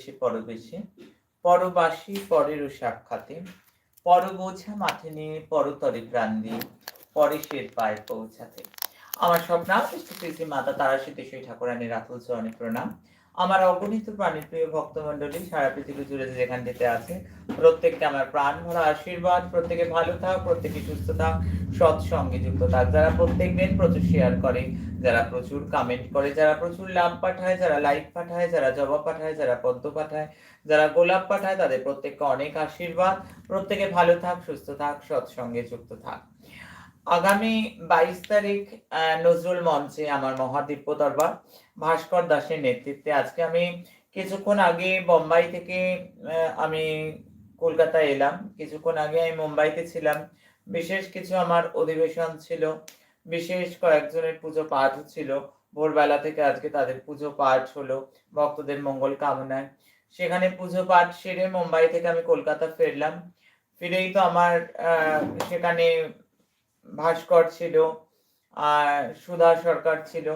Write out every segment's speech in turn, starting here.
বেশি পরবেশে পরবাসী পরেরও সাক্ষাতে। পর বোঝা মাঠে নিয়ে পরতরে প্রাণ দিয়ে, পরে শের পায়ে পৌঁছাতে। আমার স্বপ্ন শ্রী মাতা, তারা সিদ্ধেশ্বরী ঠাকুরানীর রাতুল, চরণে প্রণাম। আমার অগণিত প্রাণীর প্রিয় ভক্তমণ্ডলী, সারা পৃথিবী জুড়ে যেখান যেখানটিতে আছে, প্রত্যেককে আমার প্রাণ ভরা আশীর্বাদ। প্রত্যেকে ভালো থাক, প্রত্যেকে সুস্থ থাক, সৎসঙ্গে যুক্ত থাক। যারা প্রত্যেক দিন প্রচুর শেয়ার করে, যারা প্রচুর কমেন্ট করে, যারা প্রচুর লাভ পাঠায়, যারা লাইক পাঠায়, যারা জবাব পাঠায়, যারা পদ্ম পাঠায়, যারা গোলাপ পাঠায়, তাদের প্রত্যেককে অনেক আশীর্বাদ। প্রত্যেকে ভালো থাক, সুস্থ থাক, সৎসঙ্গে যুক্ত থাক। আগামী বাইশ তারিখ নজরুল মঞ্চে আমার মহাদিব্য দরবার, ভাস্কর দাসের নেতৃত্বে। আজকে আমি কিছুক্ষণ আগে বোম্বাই থেকে আমি কলকাতায় এলাম। কিছুক্ষণ আগে আমি মুম্বাইতে ছিলাম। বিশেষ কিছু আমার অধিবেশন ছিল। বিশেষ কয়েকজনের পুজো পাঠ ছিল। ভোরবেলা থেকে আজকে তাদের পুজো পাঠ হলো, ভক্তদের মঙ্গল কামনায়। সেখানে পুজো পাঠ সেরে মুম্বাই থেকে আমি কলকাতা ফিরলাম। ফিরেই তো আমার সেখানে ভাস্কর ছিল, আর সুধা সরকার ছিল।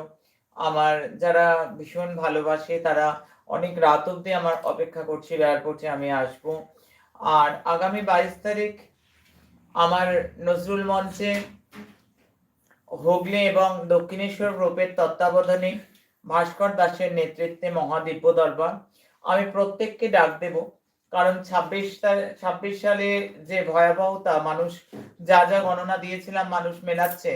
আমার যারা ভীষণ ভালোবাসে, তারা অনেক রাত অব্দি আমার অপেক্ষা করছিল এয়ারপোর্টে আমি আসব। আর আগামী বাইশ তারিখ আমার নজরুল মঞ্চে হুগলি এবং দক্ষিণেশ্বর গ্রুপের তত্ত্বাবধানে ভাস্কর দাসের নেতৃত্বে মহাদিব্য দরবার। আমি প্রত্যেককে ডাক দেব। কারণ ছাব্বিশ ছাব্বিশ সালে যে ভয়াবহতা, মানুষ যা যা গণনা দিয়েছিলাম, মানুষ মেলাচ্ছে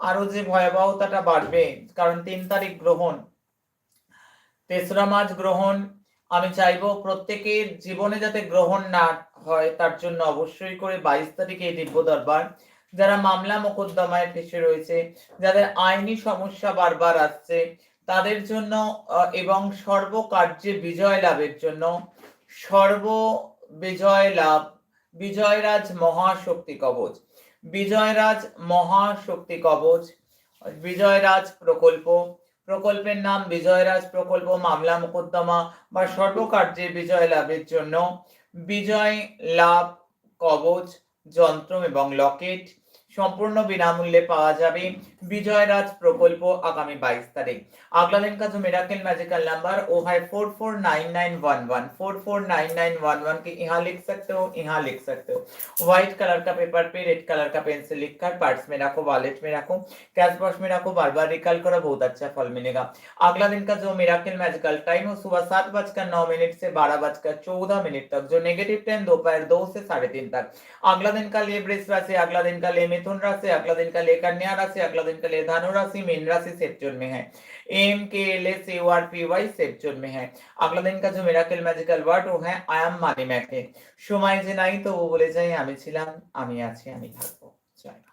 আরও যে ভয়াবহতাটা বাড়বে, কারণ তিন তারিখ গ্রহণ, তেসরা মার্চ গ্রহণ, আমি চাইব প্রত্যেকের জীবনে যাতে গ্রহণ না হয়, তার জন্য অবশ্যই করে বাইশ তারিখে এই দিব্য দরবার, যারা মামলা মোকদ্দমায় ফেসে রয়েছে, যাদের আইনি সমস্যা বারবার আসছে, তাদের জন্য এবং সর্বকার্যে বিজয় লাভের জন্য সর্ব বিজয় লাভ, বিজয়রাজ মহাশক্তি কবচ, বিজয়রাজ মহাশক্তি কবচ, বিজয়রাজ প্রকল্প, প্রকল্পের নাম বিজয়রাজ প্রকল্প, মামলা মোকদ্দমা বা সর্বকার্যে বিজয় লাভের জন্য, বিজয় লাভ কবচ যন্ত্র এবং লকেট, সম্পূর্ণ বিনামূল্যে পাওয়া যাবে। आगामी 22 तारीख अगला दिन का जो मेराकल मैजिकल नंबर वो है 449911 449911 के यहाँ लिख सकते हो यहाँ लिख सकते हो व्हाइट कलर का पेपर पे रेड कलर का पेन से लिख कर पर्स में रखो वॉलेट में रखो कैश बॉक्स में रखो बार बार रिकॉल करो बहुत अच्छा फल मिलेगा अगला दिन का जो मेराकल मैजिकल टाइम है सुबह सात बजकर नौ मिनट से बारह बजकर चौदह मिनट तक जो नेगेटिव टाइम दोपहर दो से साढ़े तीन तक अगला दिन का लिए वृष राशि अगला दिन का लिए मिथुन राशि अगला दिन का लिए कन्या राशि अगला दिन का लिए धनु राशि मीन राशि सेफ जोन में है M K L S U R P Y safe zone में है अगला दिन का जो मेराकल मैजिकल वर्ड वो है आई एम মানি ম্যাকে সময় যে নাই তো ও বলে যায় আমি ছিলাম আমি আছি আমি থাকবো জয় মা।